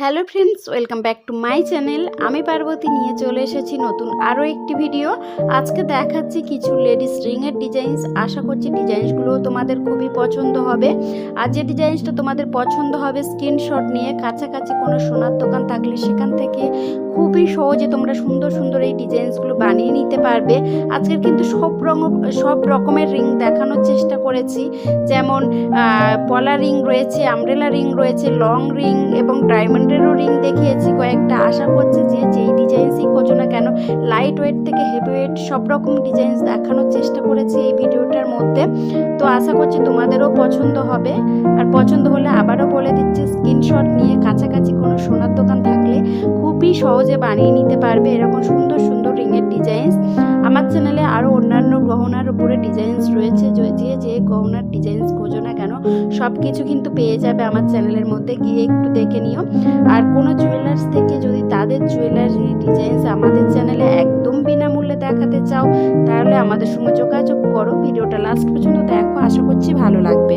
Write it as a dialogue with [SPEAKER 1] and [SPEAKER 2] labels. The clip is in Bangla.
[SPEAKER 1] Hello friends, welcome back to my channel. আমি পার্বতী নিয়ে চলে এসেছি নতুন আরও একটি ভিডিও। আজকে দেখাচ্ছি কিছু লেডিস রিংয়ের ডিজাইনস। আশা করছি ডিজাইনসগুলো তোমাদের খুবই পছন্দ হবে। আর যে ডিজাইনসটা তোমাদের পছন্দ হবে, স্ক্রিনশট নিয়ে কাছাকাছি কোনো সোনার দোকান থাকলে সেখান থেকে খুবই সহজে তোমরা সুন্দর সুন্দর এই ডিজাইনসগুলো বানিয়ে নিতে পারবে। আজকের কিন্তু সব রঙ, সব রকমের রিং দেখানোর চেষ্টা করেছি। যেমন পলা রিং রয়েছে আমব্রেলা রিং রয়েছে, লং রিং এবং ডায়মন্ডেরও রিং দেখিয়েছি কয়েকটা। আশা করছি যে যেই ডিজাইনসই খোঁজো না কেন লাইট ওয়েট থেকে হেভি ওয়েট সব রকম ডিজাইনস দেখানোর চেষ্টা করেছি এই ভিডিওটার মধ্যে। তো আশা করছি তোমাদেরও পছন্দ হবে। আর পছন্দ হলে আবারও বলে দিচ্ছি স্ক্রিনশট নিয়ে কাছাকাছি কোনো সোনার দোকান থাকলে খুবই সহজে বানিয়ে নিতে পারবে এরকম সুন্দর সুন্দর রিংয়ের ডিজাইনস আমার চ্যানেলে আরও অন্যান্য গহনার উপরে ডিজাইনস রয়েছে, যে- যে গহনার ডিজাইনস সব কিছু কিন্তু পেয়ে যাবে আমার চ্যানেলের মধ্যে, গিয়ে একটু দেখে নিও। আর কোনো জুয়েলার্স থেকে যদি তাদের জুয়েলারি ডিজাইনস আমাদের চ্যানেলে একদম বিনামূল্যে দেখাতে চাও, তাহলে আমাদের সঙ্গে যোগাযোগ করো। ভিডিওটা লাস্ট পর্যন্ত দেখো। আশা করছি ভালো লাগবে।